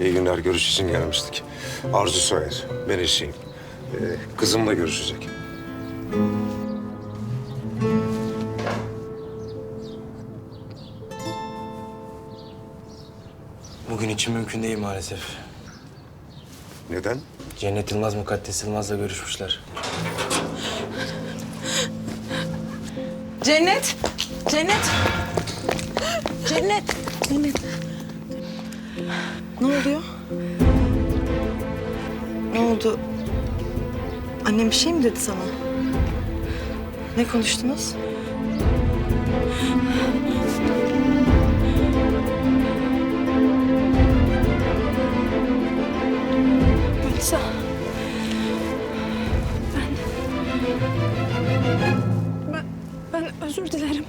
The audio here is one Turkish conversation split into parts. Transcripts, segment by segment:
İyi günler, görüş için gelmiştik. Arzu Soyer, ben eşiyim. Ee, kızımla görüşecek. Bugün için mümkün değil maalesef. Neden? Cennet Yılmaz Mukaddes Yılmaz'la görüşmüşler. Cennet! Cennet! Cennet! Cennet! Ne oluyor? Ne oldu? Annem bir şey mi dedi sana? Ne konuştunuz? Melisa. Ben... Ben, ben özür dilerim.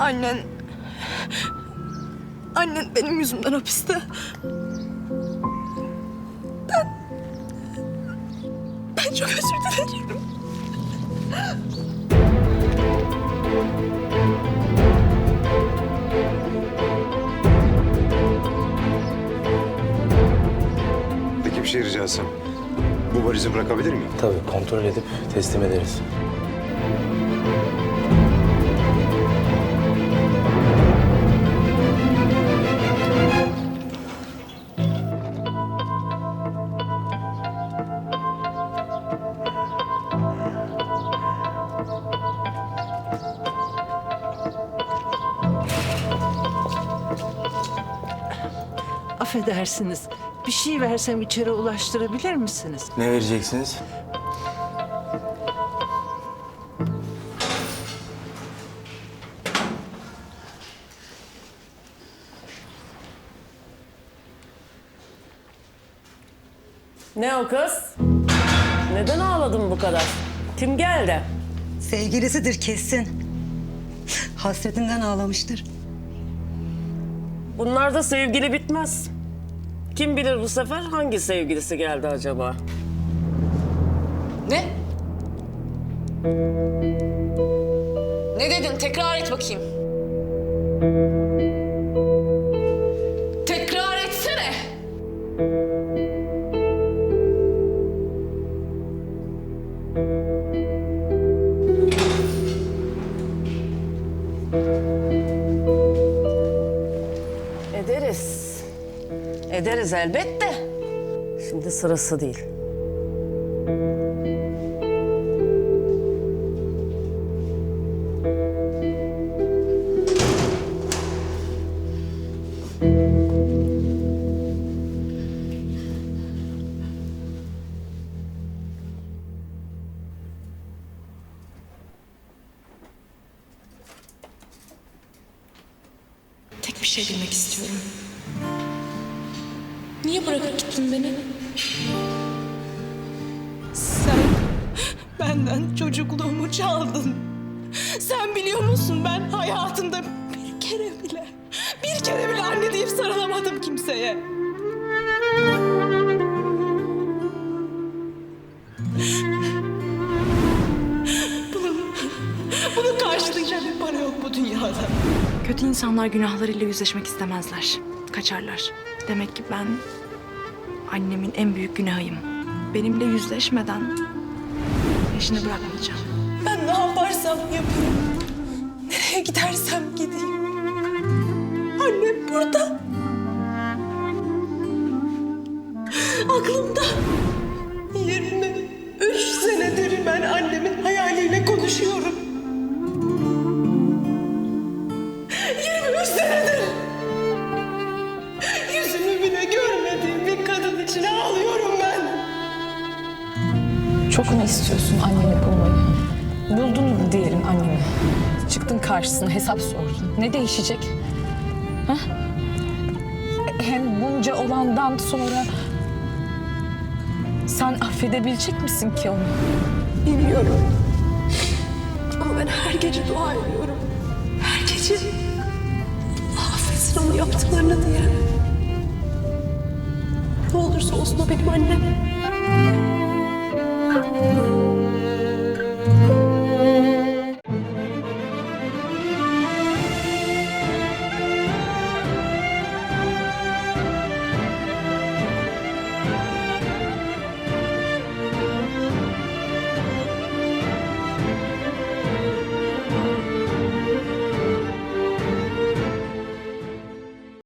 Annen... Annen benim yüzümden hapiste. Ben... Ben çok özür dilerim. Peki bir şey rica etsem. Bu valizi bırakabilir miyim? Tabii kontrol edip teslim ederiz. Affedersiniz. Bir şey versem içeri ulaştırabilir misiniz? Ne vereceksiniz? Ne o kız? Neden ağladın bu kadar? Kim geldi? Sevgilisidir kesin. Hasretinden ağlamıştır. Bunlarda sevgili bitmez. Kim bilir bu sefer hangi sevgilisi geldi acaba? Ne? Ne dedin? Tekrar et bakayım. Ederiz elbette. Şimdi sırası değil. Tek bir şey bilmek istiyorum. Niye bırakıp gittin beni? Sen benden çocukluğumu çaldın. Sen biliyor musun ben hayatımda bir kere bile, bir kere bile anne deyip sarılamadım kimseye. Bunun, bunu karşılayacak bir para yok bu dünyada. Kötü insanlar günahlarıyla yüzleşmek istemezler. Kaçarlar. Demek ki ben annemin en büyük günahıyım. Benimle yüzleşmeden peşini bırakmayacağım. Ben ne yaparsam yapayım. Nereye gidersem gideyim. Annem burada. Aklımda. Bir kadın için ağlıyorum ben. Çok mu istiyorsun anneni bulmayı? Buldun diyelim annemi? Çıktın karşısına hesap sordun. Ne değişecek? Ha? Hem bunca olandan sonra sen affedebilecek misin ki onu? Bilmiyorum. Ama ben her gece dua ediyorum. Her gece affetsin onu yaptıklarını diye. Ne olursa